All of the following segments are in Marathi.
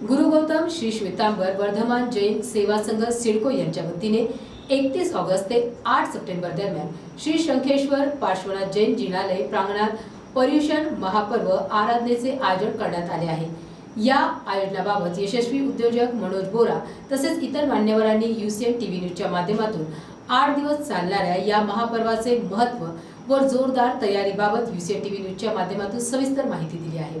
गुरु गौतम श्री श्वेतांबर वर्धमान जैन सेवा संघ सिडको यांच्या वतीने एकतीस ऑगस्ट ते आठ सप्टेंबर दरम्यान श्री शंखेश्वर पार्श्वनाथ जैन जिनालय प्रांगणात पर्युषण महापर्व आराधनेचे आयोजन करण्यात आले आहे. या आयोजनाबाबत यशस्वी उद्योजक मनोज बोरा तसेच इतर मान्यवरांनी युसीएन टीव्ही न्यूजच्या माध्यमातून आठ दिवस चालणाऱ्या या महापर्वाचे महत्त्व व जोरदार तयारीबाबत युसीएन टीव्ही न्यूजच्या माध्यमातून सविस्तर माहिती दिली आहे.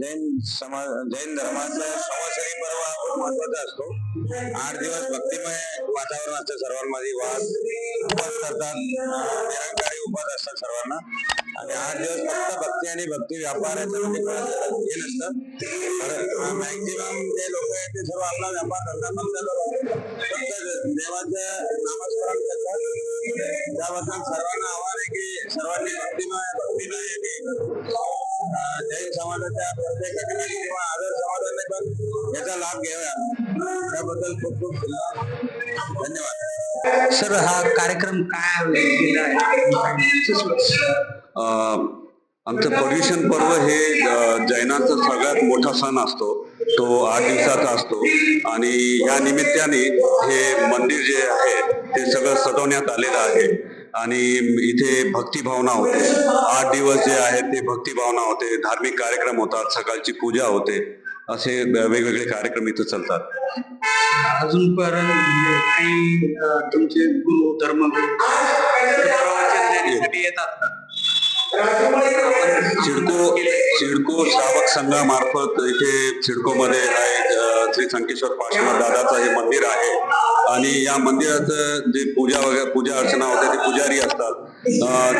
जैन समाज जैन धर्माचा संवत्सरी पर्व हा खूप महत्त्वाचा असतो. आठ दिवस भक्तिमय वातावरण असतं सर्वांमध्ये. वाद उपास करतात. निरंकारी उपास असतात सर्वांना. आणि आठ दिवस फक्त भक्ती आणि भक्ती व्यापार याच्यामध्ये म्हणजे हे नसतं. मॅक्झिमम जे लोक आहेत ते सर्व आपला व्यापार करतात. फक्त फक्त देवाचं नामस्मरण करतात. त्याबद्दल सर्वांना आव्हान आहे की सर्वांनी भक्तिमय भक्तीमय आणि जैन समाजाच्या प्रत्येक घटनेची किंवा आदर समाजाने पण याचा लाभ घ्यावा. त्याबद्दल खूप खूप धन्यवाद. सर हा कार्यक्रम काय आमचं पर्युषण पर्व हे जैनांचा सगळ्यात मोठा सण असतो. तो आठ दिवसाचा असतो. आणि या निमित्ताने हे मंदिर जे आहे ते सगळं सजवण्यात आलेलं आहे. आणि इथे भक्तिभावना होते. आठ दिवस जे आहेत ते भक्तिभावना होते. धार्मिक कार्यक्रम होतात. सकाळची पूजा होते. असे वेगवेगळे कार्यक्रम इथे चालतात. अजूनपर्यंत काही तुमचे गुरु धर्मगुरु प्रवचन देण्यासाठी येतात सिडको सिडको श्रावक संघामार्फत इथे सिडको मध्ये श्री संकेश्वर पार्श्वनाथ दादाचं हे मंदिर आहे. आणि या मंदिराचं जे पूजा वगैरे पूजा अर्चना होते ते पुजारी असतात.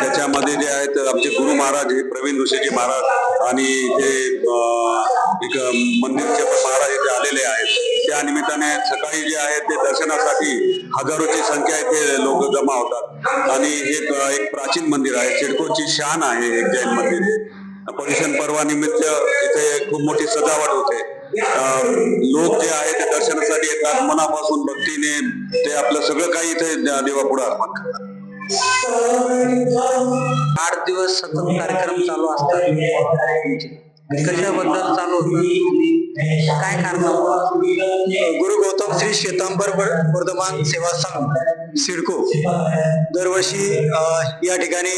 त्याच्यामध्ये जे आहेत आमचे गुरु महाराज हे प्रवीण ऋषीजी महाराज आणि ते एक मंदिरचे महाराज इथे आलेले आहेत. त्या निमित्ताने सकाळी जे आहे ते दर्शनासाठी हजारोची संख्या इथे लोक जमा होतात. आणि हे एक प्राचीन मंदिर आहे. सिडकोची शान आहे एक जैन मंदिर. हे पर्युषण पर्वानिमित्त इथे खूप मोठी सजावट होते. लोक जे आहेत येतात मनापासून भक्तीने ते आपलं सगळं काही इथे देवापुढे अर्पण करतात. आठ दिवस सतत कार्यक्रम चालू असतात. कशाबद्दल चालू काय कारण गुरु गौतम श्री श्वेतांबर वर- वर्धमान सेवा संघ सिडको दरवर्षी या ठिकाणी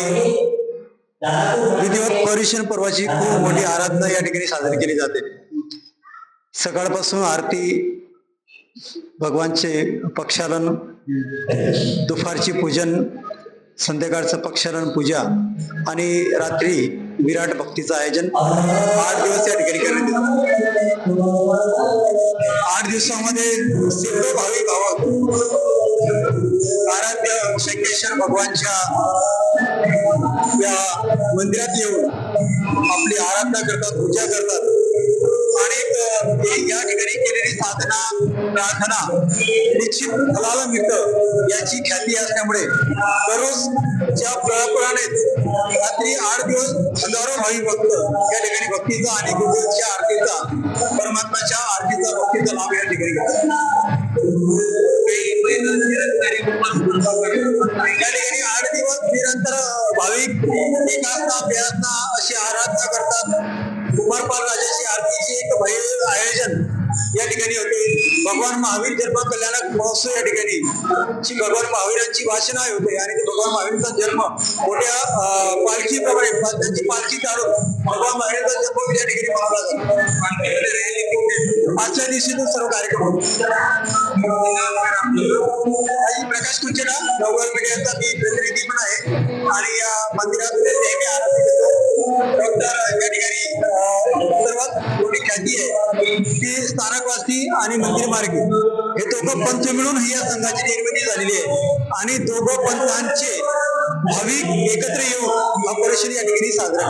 विधिवत पर्युषण पर्वाची खूप मोठी आराधना या ठिकाणी साजरी केली जाते. सकाळपासून आरती भगवानचे पक्षालन दुपारची पूजन संध्याकाळचं पक्षालन पूजा आणि रात्री विराट भक्तीचं आयोजन. आठ दिवस या ठिकाणी करण्यात आठ दिवसामध्ये सिद्ध भाविक भावक आराध्य शंकेश्वर भगवानच्या या मंदिरात येऊन आपली आराधना करतात पूजा करतात. या ठिकाणी केलेली साधना प्रार्थना निश्चित फलाला मिळतं. याची ख्याती असल्यामुळे दररोज च्या प्रमाणेच रात्री आठ दिवस हजारो भाविक भक्त या ठिकाणी भक्तीचा आणि गुरुच्या आरतीचा परमात्माच्या आरतीचा भक्तीचा लाभ या ठिकाणी या ठिकाणी आठ दिवस निरंतर भाविक एकासना बेआसना अशी आराधना करतात. कुमारपाल राजाची आरतीचे एक भव्य आयोजन या ठिकाणी होते. भगवान महावीर जन्म कल्याणक महोत्सव या ठिकाणी. ची भगवान महावीरांची भाषणं होते आणि ते भगवान महावीरांचा जन्म मोठ्या पालखीप्रमाणे त्यांची पालखी काढून भगवान महावीरांचा जन्म या ठिकाणी मनवला आजच्या दिवशी तो सर्व कार्यक्रम होतो. आई प्रकाश कुंचना नवगल मीडियाचा मी प्रतिनिधी पण आहे. आणि या मंदिरात आणि मंदिर मार्गी. हे दोघं पंच मिळून ही या संघाची निर्मिती झालेली आहे. आणि दोघं पंथांचे भाविक एकत्र येऊन हा परिषद या ठिकाणी साजरा